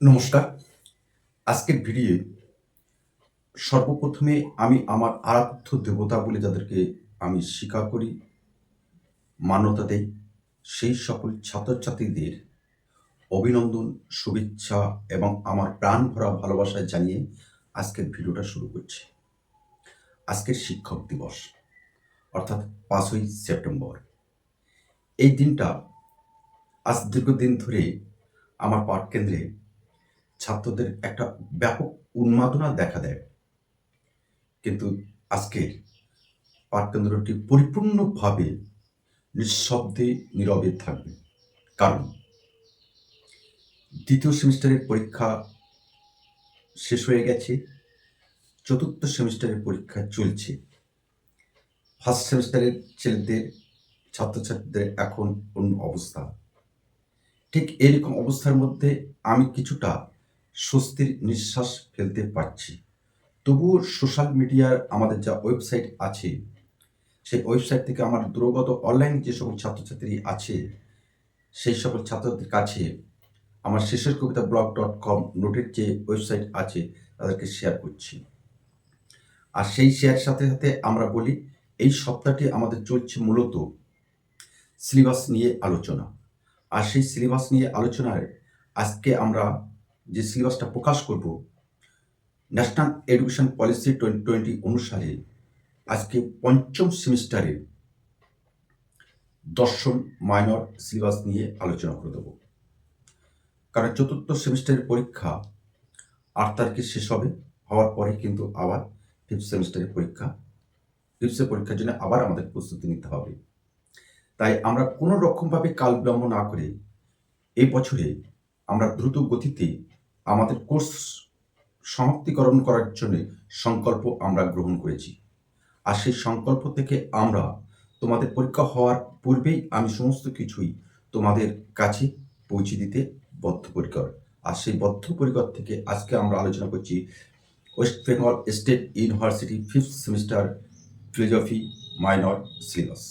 নমস্কার। আজকের ভিডিও সর্বপ্রথমে আমি আমার আরাধ্য দেবতা বলে যাদেরকে আমি স্বীকার করি, মান্যতা দেই, সেই সকল ছাত্রছাত্রীদের অভিনন্দন, শুভেচ্ছা এবং আমার প্রাণ ভরা ভালোবাসায় জানিয়ে আজকের ভিডিওটা শুরু করছি। আজকের শিক্ষক দিবস, অর্থাৎ পাঁচই সেপ্টেম্বর। এই দিনটা আজ দীর্ঘদিন ধরে আমার পাঠ কেন্দ্রে ছাত্রদের একটা ব্যাপক উন্মাদনা দেখা দেয়। কিন্তু আজকের পাঠকেন্দ্রটি পরিপূর্ণভাবে নিঃশব্দে নীরবে থাকবে। কারণ দ্বিতীয় সেমিস্টারের পরীক্ষা শেষ হয়ে গেছে, চতুর্থ সেমিস্টারের পরীক্ষা চলছে। ফার্স্ট সেমিস্টারের ছেলেদের, ছাত্রছাত্রীদের এখন অন্য অবস্থা। ঠিক এরকম অবস্থার মধ্যে আমি কিছুটা স্বস্তির নিঃশ্বাস ফেলতে পারছি। তবুও সোশ্যাল মিডিয়ার আমাদের যা ওয়েবসাইট আছে, সেই ওয়েবসাইট থেকে আমার দূরগত অনলাইন যে সকল ছাত্রছাত্রী আছে, সেই সকল ছাত্রদের কাছে আমার শেষের কবিতা ব্লগ ডট কম নোটের যে ওয়েবসাইট আছে, তাদেরকে শেয়ার করছি। আর সেই শেয়ার সাথে সাথে আমরা বলি, এই সপ্তাহটি আমাদের চলছে মূলত সিলেবাস নিয়ে আলোচনা। আর সেই সিলেবাস নিয়ে আলোচনায় আজকে আমরা যে সিলেবাসটা প্রকাশ করব national education policy twenty twenty অনুসারে আজকে পঞ্চম সেমিস্টারে দর্শন মাইনর সিলেবাস নিয়ে আলোচনা করে দেব। কারণ চতুর্থ সেমিস্টারের পরীক্ষা আট তারিখে শেষ হবে, হওয়ার পরে কিন্তু আবার ফিফথ সেমিস্টারের পরীক্ষা। ফিফথ পরীক্ষার জন্য আবার আমাদের প্রস্তুতি নিতে হবে। তাই আমরা কোনো রকমভাবে কাল বিলম্ব না করে এই বছরে আমরা দ্রুত গতিতে আমাদের কোর্স সমাপ্তিকরণ করার জন্য সংকল্প আমরা গ্রহণ করেছি। আর সেই সংকল্প থেকে আমরা তোমাদের পরীক্ষা হওয়ার পূর্বেই আমি সমস্ত কিছুই তোমাদের কাছে পৌঁছে দিতে বদ্ধপরিকর। আর সেই বদ্ধপরিকর থেকে আজকে আমরা আলোচনা করছি West Bengal state university fifth semester philosophy minor syllabus.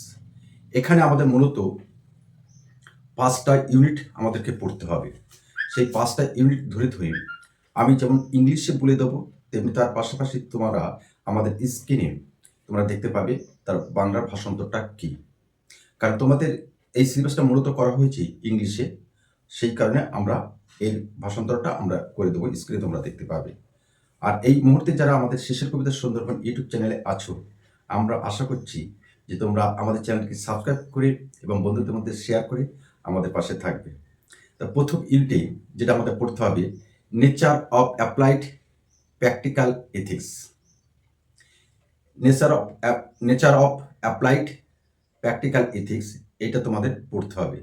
এখানে আমাদের মূলত পাঁচটা ইউনিট আমাদেরকে পড়তে হবে। সেই পাঁচটা ইউনিট ধরে ধরে আমি যেমন ইংলিশে বলে দেবো, তেমনি তার পাশাপাশি তোমরা আমাদের স্ক্রিনে তোমরা দেখতে পাবে তার বাংলার ভাষান্তরটা কী। কারণ তোমাদের এই সিলেবাসটা মূলত করা হয়েছে ইংলিশে সেই কারণে আমরা এর ভাষান্তরটা আমরা করে দেবো স্ক্রিনে তোমরা দেখতে পাবে। আর এই মুহূর্তে যারা আমাদের শেষের কবিতা সুন্দরবন ইউটিউব চ্যানেলে আছো, আমরা আশা করছি যে তোমরা আমাদের চ্যানেলকে সাবস্ক্রাইব করে এবং বন্ধুদের মধ্যে শেয়ার করে আমাদের পাশে থাকবে। তা প্রথম ইউনিটে যেটা আমাদের পড়তে হবে nature of applied practical ethics nature of nature of applied practical ethics এটা তোমাদের পড়তে হবে।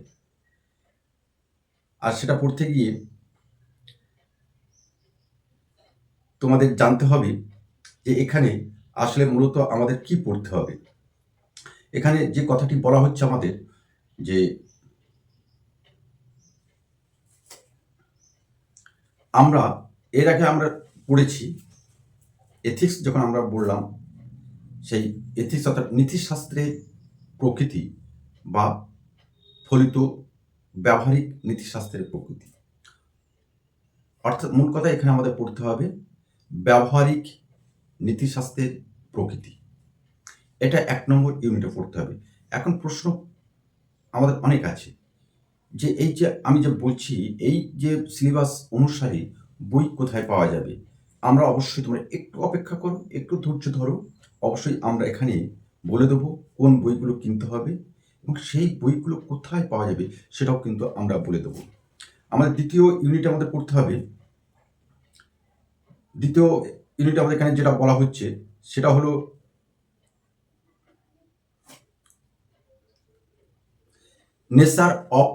আর সেটা পড়তে গিয়ে তোমাদের জানতে হবে যে এখানে আসলে মূলত আমাদের কি পড়তে হবে। এখানে যে কথাটি বলা হচ্ছে আমাদের যে আমরা, এর আগে আমরা পড়েছি এথিক্স যখন আমরা বললাম, সেই এথিক্স অর্থাৎ নীতিশাস্ত্রের প্রকৃতি বা ফলিত ব্যবহারিক নীতিশাস্ত্রের প্রকৃতি। অর্থাৎ মূল কথা এখানে আমাদের পড়তে হবে, ব্যবহারিক নীতিশাস্ত্রের প্রকৃতি। এটা এক নম্বর ইউনিটে পড়তে হবে। এখন প্রশ্ন আমাদের অনেক আছে। যে এই যে আমি যে বলছি, এই যে সিলেবাস অনুসারে বই কোথায় পাওয়া যাবে? আমরা অবশ্যই তোমরা একটু অপেক্ষা করো, একটু ধৈর্য ধরো। অবশ্যই আমরা এখানে বলে দেবো কোন বইগুলো কিনতে হবে এবং সেই বইগুলো কোথায় পাওয়া যাবে সেটাও কিন্তু আমরা বলে দেবো। আমাদের দ্বিতীয় ইউনিট আমাদের পড়তে হবে। দ্বিতীয় ইউনিট আমাদের এখানে যেটা বলা হচ্ছে, সেটা হলো nature of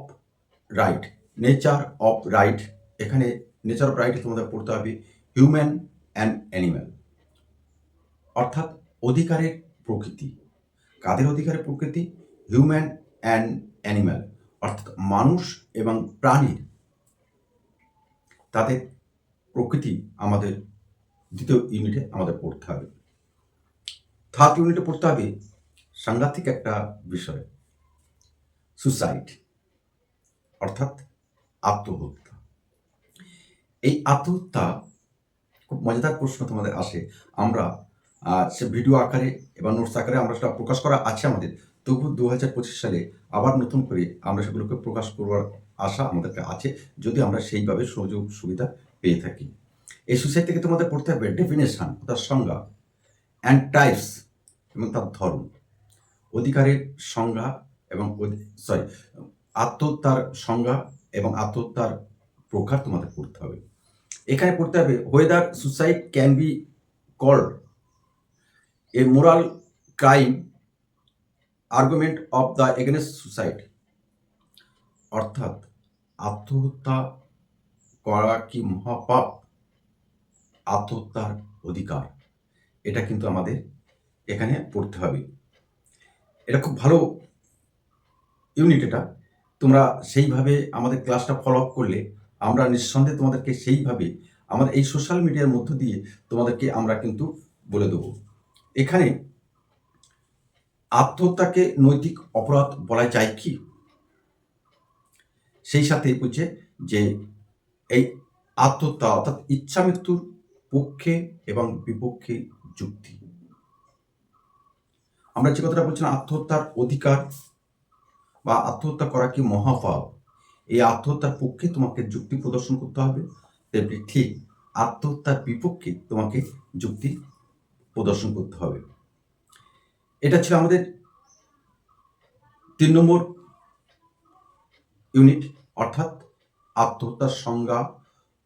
right nature of right এখানে নেচার অফ রাইটে তোমাদের পড়তে হবে হিউম্যান অ্যান্ড অ্যানিম্যাল অর্থাৎ অধিকারের প্রকৃতি। কাদের অধিকারের প্রকৃতি? হিউম্যান অ্যান্ড অ্যানিম্যাল অর্থাৎ মানুষ এবং প্রাণীর তাদের প্রকৃতি আমাদের দ্বিতীয় ইউনিটে আমাদের পড়তে হবে। থার্ড ইউনিটে পড়তে হবে সাংঘাতিক একটা বিষয়। সুসাইড অর্থাৎ আত্মহত্যা। এই আত্মহত্যা খুব মজাদার প্রশ্ন তোমাদের আসে। আমরা সে ভিডিও আকারে এবং নোটস আকারে আমরা সেটা প্রকাশ করা আছে আমাদের। তবু দু হাজার পঁচিশ সালে আবার নতুন করে আমরা সেগুলোকে প্রকাশ করবার আশা আমাদেরকে আছে, যদি আমরা সেইভাবে সুযোগ সুবিধা পেয়ে থাকি। এই সুসাইড থেকে তোমাদের পড়তে হবে ডেফিনেশন তার সংজ্ঞা অ্যান্ড টাইপস এবং তার ধর্ম অধিকারের সংজ্ঞা এবং সরি আত্মহত্যার সংজ্ঞা এবং আত্মহত্যার প্রকার তোমাদের পড়তে হবে। এখানে পড়তে হবে whether suicide can be called a moral crime argument of the against suicide অর্থাৎ আত্মহত্যা করা কি মহাপাপ? আত্মহত্যার অধিকার। এটা কিন্তু আমাদের এখানে পড়তে হবে। এটা খুব ভালো ইউনিট এটা। তোমরা সেইভাবে আমাদের ক্লাসটা ফলো আপ করলে আমরা নিঃসন্দেহে তোমাদেরকে সেইভাবে আমাদের এই সোশ্যাল মিডিয়ার মধ্য দিয়ে তোমাদেরকে আমরা কিন্তু বলে দেবো। এখানে আত্মহত্যাকে নৈতিক অপরাধ বলা যায় কি? সেই সাথে বলছে যে এই আত্মহত্যা অর্থাৎ ইচ্ছা মৃত্যুর পক্ষে এবং বিপক্ষে যুক্তি। আমরা যে কথাটা বলছিলাম, আত্মহত্যার অধিকার বা আত্মহত্যা করা কি মহাপাপ? এই আত্মহত্যার পক্ষে তোমাকে যুক্তি প্রদর্শন করতে হবে। তেমনি ঠিক আত্মহত্যার বিপক্ষে তোমাকে যুক্তি প্রদর্শন করতে হবে। এটা ছিল আমাদের তিন নম্বর ইউনিট। অর্থাৎ আত্মহত্যার সংজ্ঞা,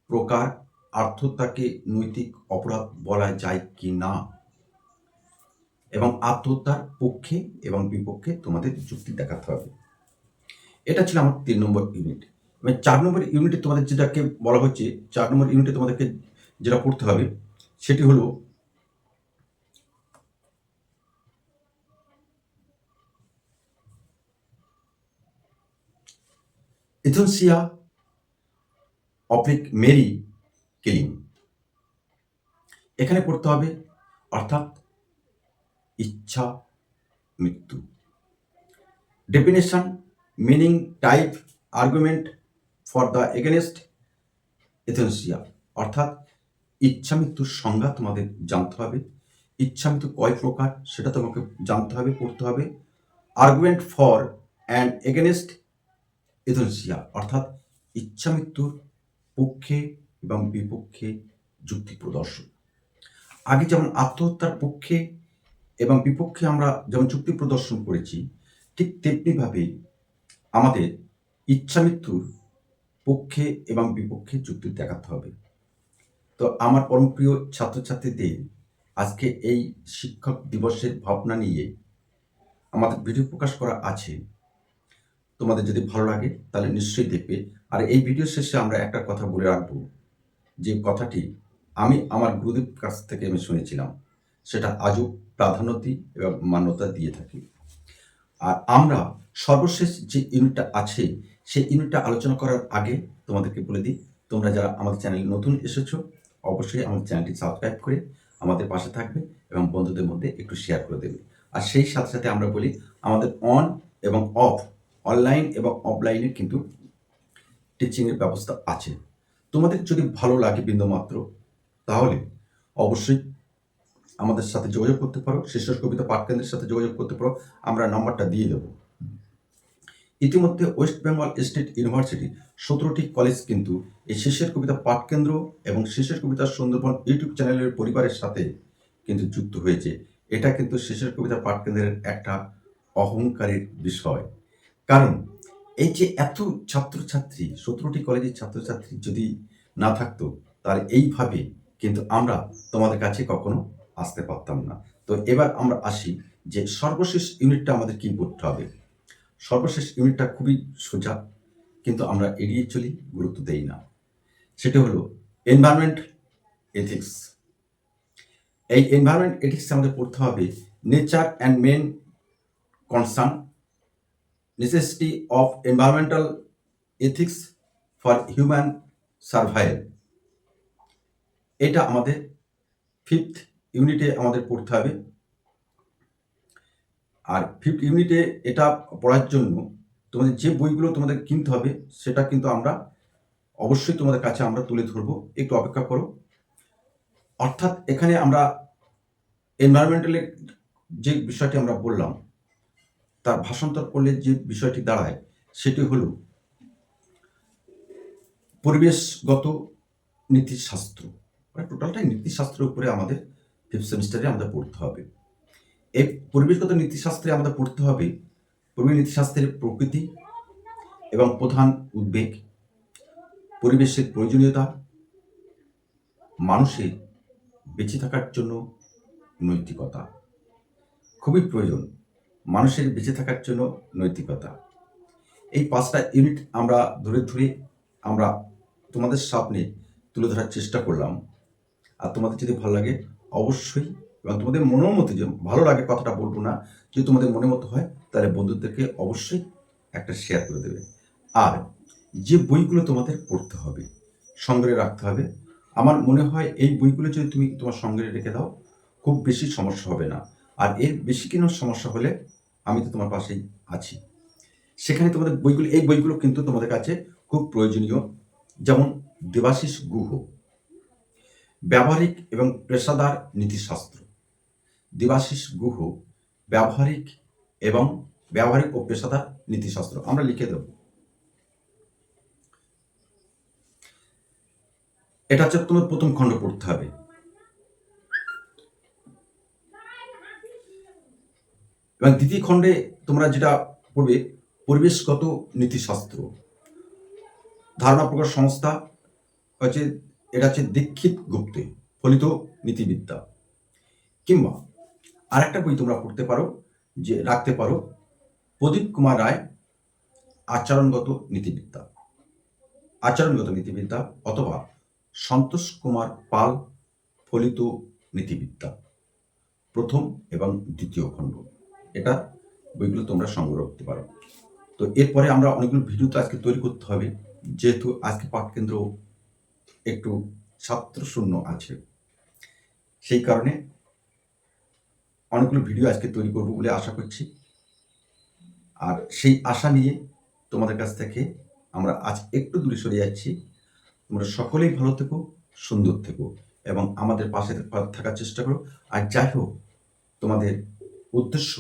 প্রকার আত্মহত্যাকে নৈতিক অপরাধ বলা যায় কি না? এবং আত্মহত্যার পক্ষে এবং বিপক্ষে তোমাদের যুক্তি দেখাতে হবে। এটা ছিল আমার তিন নম্বর ইউনিট মানে চার নম্বর ইউনিটে তোমাদের যেটাকে বলা হচ্ছে, চার নম্বর ইউনিটে তোমাদেরকে যেটা পড়তে হবে, সেটি হলো ইথনসিয়া অপ্লিক মেরি কিলিং এখানে পড়তে হবে, অর্থাৎ ইচ্ছা মৃত্যু। Definition meaning type argument for the against euthanasia অর্থাৎ ইচ্ছা মৃত্যুর সংজ্ঞা তোমাদের জানতে হবে। ইচ্ছা মৃত্যু কয় প্রকার সেটা তোমাকে জানতে হবে, পড়তে হবে। Argument for and against euthanasia অর্থাৎ ইচ্ছা মৃত্যুর পক্ষে এবং বিপক্ষে যুক্তি প্রদর্শন। আগে যেমন আত্মহত্যার পক্ষে এবং বিপক্ষে আমরা যেমন যুক্তি প্রদর্শন করেছি, ঠিক তেমনিভাবে আমাদের ইচ্ছা মৃত্যুর পক্ষে এবং বিপক্ষে যুক্তি দেখাতে হবে। তো আমার পরমপ্রিয় ছাত্রছাত্রীদের, আজকে এই শিক্ষক দিবসের ভাবনা নিয়ে আমাদের ভিডিও প্রকাশ করা আছে। তোমাদের যদি ভালো লাগে, তাহলে নিশ্চয়ই দেখবে। আর এই ভিডিও শেষে আমরা একটা কথা বলে রাখব। যে কথাটি আমি আমার গুরুদেব কাছ থেকে আমি শুনেছিলাম। সেটা আজও প্রাধান্য এবং মান্যতা দিয়ে থাকি। আর আমরা সর্বশেষ যে ইউনিটটা আছে, সেই ইউনিটটা আলোচনা করার আগে তোমাদেরকে বলে দিই, তোমরা যারা আমাদের চ্যানেলে নতুন এসেছ, অবশ্যই আমাদের চ্যানেলটি সাবস্ক্রাইব করে আমাদের পাশে থাকবে এবং বন্ধুদের মধ্যে একটু শেয়ার করে দেবে। আর সেই সাথে সাথে আমরা বলি, আমাদের অন এবং অফ অনলাইন এবং অফলাইনে কিন্তু টিচিংয়ের ব্যবস্থা আছে। তোমাদের যদি ভালো লাগে বিন্দুমাত্র, তাহলে অবশ্যই আমাদের সাথে যোগাযোগ করতে পারো শিষ্য কবিতা পাঠকেন্দ্রের সাথে যোগাযোগ করতে পারো, আমরা নাম্বারটা দিয়ে দেবো। ইতিমধ্যে ওয়েস্ট বেঙ্গল স্টেট ইউনিভার্সিটি সতেরোটি কলেজ কিন্তু এই শেষের কবিতা পাঠকেন্দ্র এবং শিষ্যের কবিতা সুন্দরবন ইউটিউব চ্যানেলের পরিবারের সাথে কিন্তু যুক্ত হয়েছে। এটা কিন্তু শেষের কবিতা পাঠকেন্দ্রের একটা অহংকারের বিষয়। কারণ এই যে এত ছাত্রছাত্রী, সতেরোটি কলেজের ছাত্রছাত্রী যদি না থাকতো, তাহলে এইভাবে কিন্তু আমরা তোমাদের কাছে কখনো আসতে পারতাম না। তো এবার আমরা আসি যে সর্বশেষ ইউনিটটা আমাদের কি করতে হবে? সর্বশেষ ইউনিটটা খুবই সোজা, কিন্তু আমরা এড়িয়ে চলি, গুরুত্ব দেই না। সেটা হলো এনভায়রনমেন্ট এথিক্স এই এনভায়রনমেন্ট এথিক্স আমাদের পড়তে হবে nature and men concern necessity of environmental ethics for human survive এটা আমাদের ফিফথ ইউনিটে আমাদের পড়তে হবে আর ফিফথ ইউনিটে এটা পড়ার জন্য তোমাদের যে বইগুলো তোমাদের কিনতে হবে, সেটা কিন্তু আমরা অবশ্যই তোমাদের কাছে আমরা তুলে ধরবো। একটু অপেক্ষা করো। অর্থাৎ এখানে আমরা এনভায়রনমেন্টালের যে বিষয়টি আমরা বললাম, তার ভাষান্তর করলে যে বিষয়টি দাঁড়ায়, সেটি হলো পরিবেশগত নীতিশাস্ত্র। মানে টোটালটাই নীতিশাস্ত্রের উপরে আমাদের ফিফথ সেমিস্টারে আমাদের পড়তে হবে। এই পরিবেশগত নীতিশাস্ত্রে আমাদের পড়তে হবে। পরিবেশ নীতিশাস্ত্রের প্রকৃতি এবং প্রধান উদ্বেগ। পরিবেশের প্রয়োজনীয়তা। মানুষের বেঁচে থাকার জন্য নৈতিকতা। খুবই প্রয়োজন। মানুষের বেঁচে থাকার জন্য নৈতিকতা। এই পাঁচটা ইউনিট আমরা ধরে ধরে আমরা তোমাদের সামনে তুলে ধরার চেষ্টা করলাম। আর তোমাদের যদি ভালো লাগে, অবশ্যই এবং তোমাদের মনের মতো যে ভালো লাগে কথাটা বলব না, যদি তোমাদের মনের মতো হয়, তাহলে বন্ধুদেরকে অবশ্যই একটা শেয়ার করে দেবে। আর যে বইগুলো তোমাদের পড়তে হবে সংগ্রহে রাখতে হবে, আমার মনে হয় এই বইগুলো যদি তুমি তোমার সংগ্রহে রেখে দাও, খুব বেশি সমস্যা হবে না। আর এর বেশি কোনো সমস্যা হলে আমি তো তোমার পাশেই আছি। সেখানে তোমাদের বইগুলো, এই বইগুলো কিন্তু তোমাদের কাছে খুব প্রয়োজনীয়। যেমন দেবাশিস গুহ, ব্যবহারিক এবং পেশাদার নীতিশাস্ত্র। দেবাশিস গুহ, ব্যবহারিক এবং ব্যবহারিক ও পেশাদার নীতিশাস্ত্র। আমরা লিখে দেব। এটা হচ্ছে তোমার প্রথম খণ্ড পড়তে হবে। এবং দ্বিতীয় খণ্ডে তোমরা যেটা পড়বে, পরিবেশগত নীতিশাস্ত্র। ধারণা প্রকাশ সংস্থা হচ্ছে, এটা হচ্ছে দীক্ষিত গুপ্তে, ফলিত নীতিবিদ্যা। কিংবা আরেকটা বই তোমরা পড়তে পারো, যে রাখতে পারো। প্রদীপ কুমার রায়, আচরণগত নীতিবিদ্যা। আচরণগত নীতিবিদ্যা অথবা সন্তোষ কুমার পাল ফলিত নীতিবিদ্যা। প্রথম এবং দ্বিতীয় খণ্ড। এটা বইগুলো তোমরা সংগ্রহ করতে পারো। তো এরপরে আমরা অনেকগুলো ভিডিও তো আজকে তৈরি করতে হবে। যেহেতু আজকে পাঠকেন্দ্র একটু ছাত্র শূন্য আছে, সেই কারণে অনেকগুলো ভিডিও আজকে তৈরি করব বলে আশা করছি। আর সেই আশা নিয়ে তোমাদের কাছ থেকে আমরা আজ একটু দূরে সরে যাচ্ছি। তোমরা সকলেই ভালো থেকো, সুন্দর থেকো এবং আমাদের পাশে থাকার চেষ্টা করো। আর যাই হোক, তোমাদের উদ্দেশ্য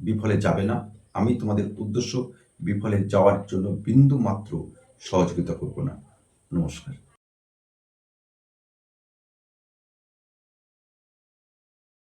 বিফলে যাবে না। আমি তোমাদের উদ্দেশ্য বিফলে যাওয়ার জন্য বিন্দু মাত্র সহযোগিতা করব না। নমস্কার।